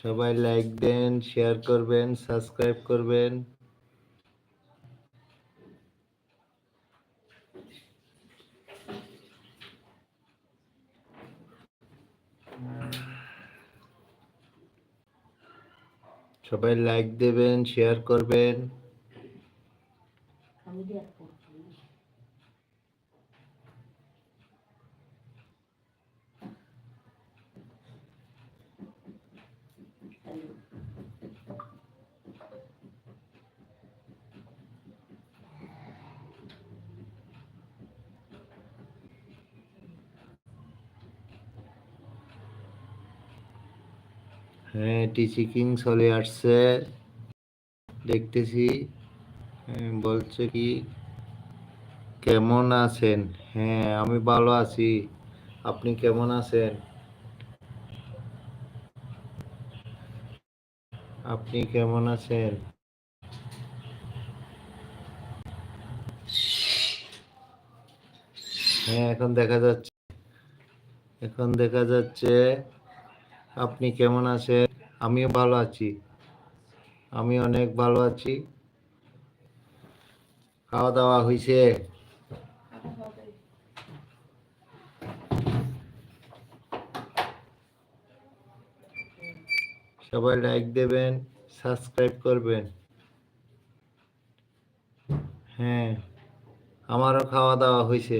সবাই লাইক দেন শেয়ার করবেন সাবস্ক্রাইব করবেন। সবাই লাইক দেবেন শেয়ার করবেন। হ্যাঁ টিসি কিং চলে আসছে। দেখতেছি বলছে কি, কেমন আছেন? হ্যাঁ আমি ভালো আছি। আপনি কেমন আছেন? আপনি কেমন আছেন? হ্যাঁ এখন দেখা যাচ্ছে। এখন দেখা যাচ্ছে আপনি কেমন আছেন? আমিও ভালো আছি। আমি অনেক ভালো আছি। খাওয়া দাওয়া হয়েছে সবাই লাইক দেবেন সাবস্ক্রাইব করবেন। হ্যাঁ আমারও খাওয়া দাওয়া হয়েছে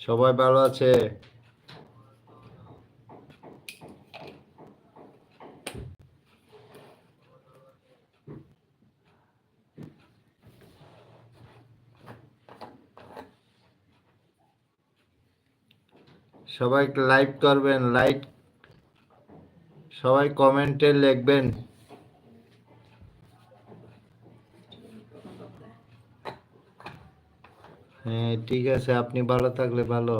সবাই ভালো আছে? সবাই লাইক করবেন লাইক সবাই কমেন্টে লিখবেন। হ্যাঁ ঠিক আছে, আপনি ভালো থাকলে ভালো।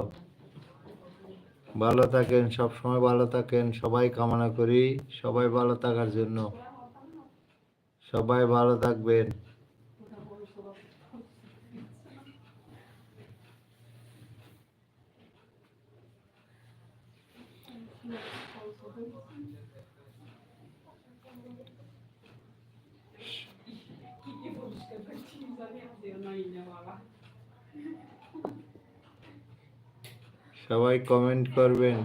ভালো থাকেন সব সময় ভালো থাকেন, সবাই কামনা করি, সবাই ভালো থাকার জন্য। সবাই ভালো থাকবেন। সবাই কমেন্ট করবেন।